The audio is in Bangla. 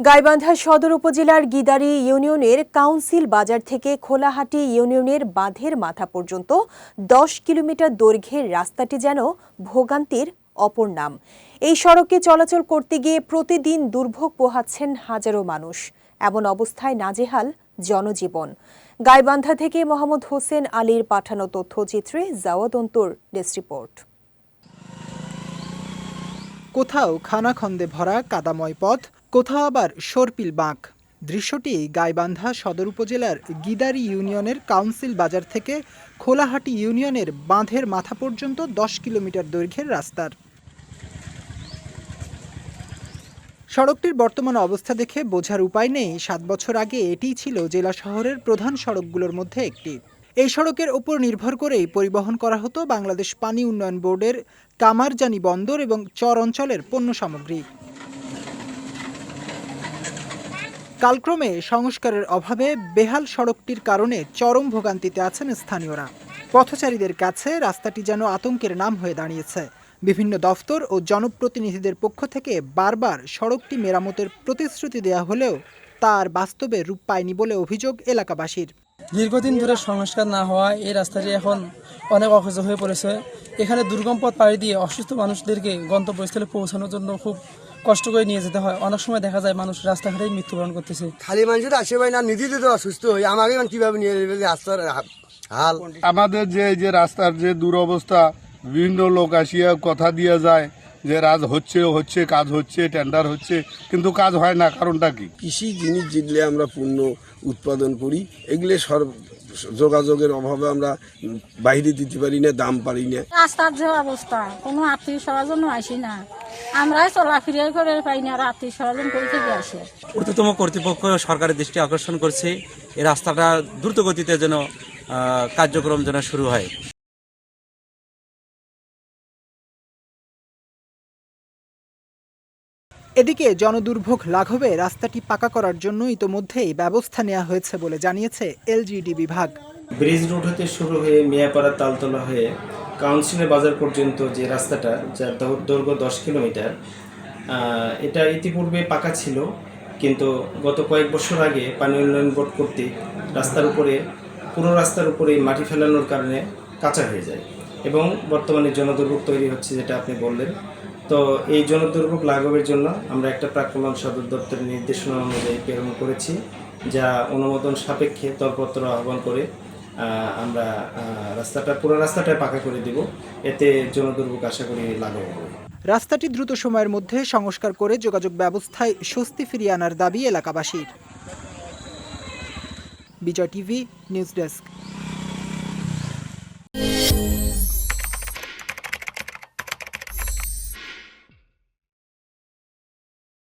গাইবান্ধা সদর উপজেলার গিদারি ইউনিয়নের কাউন্সিল বাজার থেকে খোলাহাটি ইউনিয়নের বাঁধের মাথা পর্যন্ত দশ কিলোমিটার দৈর্ঘ্যের রাস্তাটি যেন ভোগান্তির অপর নাম। এই সড়কে চলাচল করতে গিয়ে প্রতিদিন দুর্ভোগ পোহাচ্ছেন হাজারো মানুষ। এমন অবস্থায় নাজেহাল জনজীবন। গাইবান্ধা থেকে মোহাম্মদ হোসেন আলীর পাঠানো তথ্যচিত্রে জাওয়াদন্তুর ডেস্ক রিপোর্ট। কোথাও খানাখন্দে ভরা কাদাময় পথ কোথাও আবার সর্পিল বাঁক। দৃশ্যটি গাইবান্ধা সদর উপজেলার গিদারি ইউনিয়নের কাউন্সিল বাজার থেকে খোলাহাটি ইউনিয়নের বাঁধের মাথা পর্যন্ত দশ কিলোমিটার দৈর্ঘ্যের রাস্তার। সড়কটির বর্তমান অবস্থা দেখে বোঝার উপায় নেই। সাত বছর আগে এটিই ছিল জেলা শহরের প্রধান সড়কগুলোর মধ্যে একটি। এই সড়কের ওপর নির্ভর করেই পরিবহন করা হতো বাংলাদেশ পানি উন্নয়ন বোর্ডের কামারজানি বন্দর এবং চর অঞ্চলের পণ্য সামগ্রী। কালক্রমে সংস্কারের অভাবে বেহাল সড়কটির কারণে চরম ভোগান্তিতে আছেন স্থানীয়রা। পথচারীদের কাছে রাস্তাটি যেন আতঙ্কের নাম হয়ে দাঁড়িয়েছে। বিভিন্ন দফতর ও জনপ্রতিনিধিদের পক্ষ থেকে বারবার সড়কটি মেরামতের প্রতিশ্রুতি দেওয়া হলেও তার বাস্তবে রূপ পায়নি বলে অভিযোগ এলাকাবাসীর। দীর্ঘদিন ধরে সংস্কার না হওয়ায় এই রাস্তাটি এখন অনেক অকেজ হয়ে পড়েছে। এখানে দুর্গম পথ পাড়ি দিয়ে অসুস্থ মানুষদেরকে গন্তব্যস্থলে পৌঁছানোর জন্য খুব কষ্ট করে নিয়ে যেতে হয়। অনেক সময় দেখা যায় মানুষ রাস্তাঘাটেই মৃত্যুবরণ করতেছে। খালি মানুষের আসে ভাই না নিজেদের তো অসুস্থ হই। আমাকে কীভাবে নিয়ে যাবে? যে রাস্তার হাল। আমাদের যে যে রাস্তার যে দুরবস্থা বিভিন্ন লোক আসিয়া কথা দিয়ে যায় যে রাজ হচ্ছে হচ্ছে কাজ হচ্ছে টেন্ডার হচ্ছে। কিন্তু কাজ হয় না কারণটা কি? কৃষি জিনিস যেগুলো আমরা পণ্য উৎপাদন করি এগুলো সর্ব যোগাযোগের অভাবে আমরা বাইরে দিতে পারি না দাম পারি না। রাস্তার যে অবস্থা কোনো আত্মীয় স্বজন আসি না। আমরাই চলাফেরা করে পাই না আত্মীয় করে থেকে আসে? ঊর্ধ্বতম কর্তৃপক্ষ সরকারের দৃষ্টি আকর্ষণ করছে এই রাস্তাটা দ্রুত গতিতে যেন কার্যক্রম যেন শুরু হয়। এদিকে জনদুর্ভোগ লাঘবে রাস্তাটি পাকা করার জন্য ইতোমধ্যেই ব্যবস্থা নেওয়া হয়েছে বলে জানিয়েছে এলজিডি বিভাগ। ব্রিজ রোড হতে শুরু হয়ে মিয়াপাড়া তালতলা হয়ে কাউন্সিলের বাজার পর্যন্ত যে রাস্তাটা, যার দৈর্ঘ্য দশ কিলোমিটার এটা ইতিপূর্বে পাকা ছিল, কিন্তু গত কয়েক বছর আগে পানি উন্নয়ন বোর্ড কর্তৃক রাস্তার উপরে, পুরো রাস্তার উপরে মাটি ফেলানোর কারণে কাঁচা হয়ে যায়। এবং বর্তমানে জনদুর্ভোগ তৈরি হচ্ছে, যেটা আপনি বললেন। তো এই জনদুর্ভোগ লাঘবের জন্য আমরা একটা প্রাক্রমণ সদর দপ্তরের নির্দেশনা অনুযায়ী প্রেরণ করেছি, যা অনুমোদন সাপেক্ষে দরপত্র আহ্বান করে আমরা রাস্তাটা, পুরো রাস্তাটা পাকা করে দিব। এতে জনদুর্ভোগ আশা করি লাঘব হবে। রাস্তাটি দ্রুত সময়ের মধ্যে সংস্কার করে যোগাযোগ ব্যবস্থায় স্বস্তি ফিরিয়ে আনার দাবি এলাকাবাসীর। Bijoy TV, news desk.